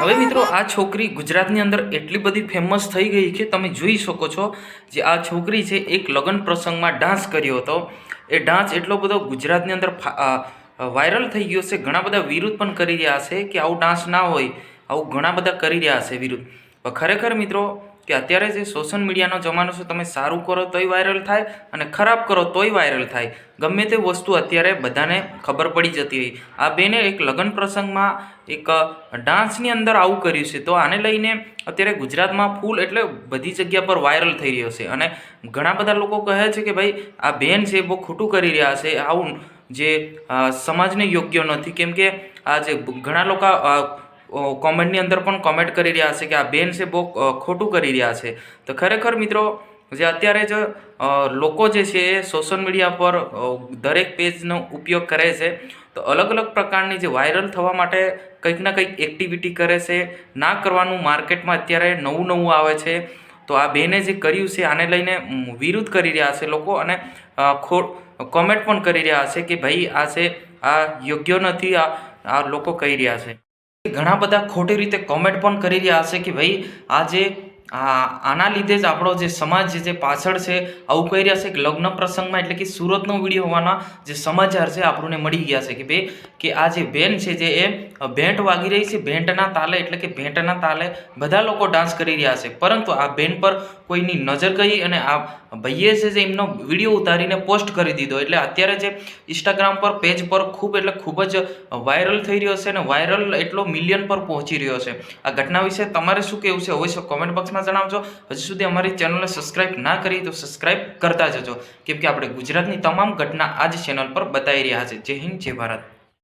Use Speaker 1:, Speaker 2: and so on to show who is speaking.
Speaker 1: હવે મિત્રો આ છોકરી ગુજરાતની અંદર એટલી બધી ફેમસ થઈ ગઈ કે તમે જોઈ શકો છો જે આ છોકરી છે એક લગ્ન પ્રસંગમાં ડાન્સ કર્યો હતો. એ ડાન્સ એટલો બધો ગુજરાતની અંદર વાયરલ થઈ ગયો છે. ઘણા બધા વિરુદ્ધ પણ કરી રહ્યા છે કે આવું ડાન્સ ના હોય આવું ઘણા બધા કરી રહ્યા છે વિરુદ્ધ. ખરેખર મિત્રો કે અત્યારે જે સોશિયલ મીડિયાનો જમાનો છે, તમે સારું કરો તોય વાયરલ થાય અને ખરાબ કરો તોય વાયરલ થાય. ગમે તે વસ્તુ અત્યારે બધાને ખબર પડી જતી હોય. આ બેને એક લગ્ન પ્રસંગમાં એક ડાન્સની અંદર આવું કર્યું છે. તો આને લઈને અત્યારે ગુજરાતમાં ફૂલ એટલે બધી જગ્યા પર વાયરલ થઈ રહ્યો છે. અને ઘણા બધા લોકો કહે છે કે ભાઈ, આ બેન છે બહુ ખોટું કરી રહ્યા છે. આવું જે સમાજને યોગ્ય નથી. કેમ કે આ જે ઘણા લોકો કોમેન્ટની અંદર પણ કોમેન્ટ કરી રહ્યા છે કે આ બેન છે બહુ ખોટું કરી રહ્યા છે. તો ખરેખર મિત્રો, જે અત્યારે જ લોકો જે છે એ સોશિયલ મીડિયા પર દરેક પેજનો ઉપયોગ કરે છે. તો અલગ અલગ પ્રકારની જે વાયરલ થવા માટે કંઈક ના કંઈક એક્ટિવિટી કરે છે. ના કરવાનું માર્કેટમાં અત્યારે નવું નવું આવે છે. તો આ બેને જે કર્યું છે આને લઈને વિરુદ્ધ કરી રહ્યા છે લોકો અને ખો કોમેન્ટ પણ કરી રહ્યા છે કે ભાઈ આ છે, આ યોગ્ય નથી, આ આ લોકો કહી રહ્યા છે. ઘણા બધા ખોટી રીતે કોમેન્ટ પણ કરી રહ્યા હશે કે ભાઈ આ જે આ, આના લીધે જ આપણો જે સમાજ જે પાછળ છે, આવું કહી રહ્યા છે કે લગ્ન પ્રસંગમાં એટલે કે સુરતનો વીડિયો હોવાના જે સમાચાર છે, આપણને મળી ગયા છે કે ભાઈ કે આ જે બેન છે, જે એ ભેંટ વાગી રહી છે, ભેંટના તાલે એટલે કે ભેંટના તાલે બધા લોકો ડાન્સ કરી રહ્યા છે. પરંતુ આ બેન પર કોઈની નજર ગઈ અને આ ભાઈએ છે, જે એમનો વીડિયો ઉતારીને પોસ્ટ કરી દીધો. એટલે અત્યારે જે ઇન્સ્ટાગ્રામ પર, પેજ પર ખૂબ એટલે ખૂબ જ વાયરલ થઈ રહ્યો છે અને વાયરલ એટલો મિલિયન પર પહોંચી રહ્યો છે. આ ઘટના વિશે તમારે શું કહેવું છે? અવશ્ય કોમેન્ટ બોક્સમાં જણાવજો. હજી સુધી અમારી ચેનલને સબસ્ક્રાઇબ ના કરી તો સબસ્ક્રાઇબ કરતા જજો. કેમ કે આપણે ગુજરાતની તમામ ઘટના આ જ ચેનલ પર બતાવી રહ્યા છે. જય હિન્દ, જય ભારત.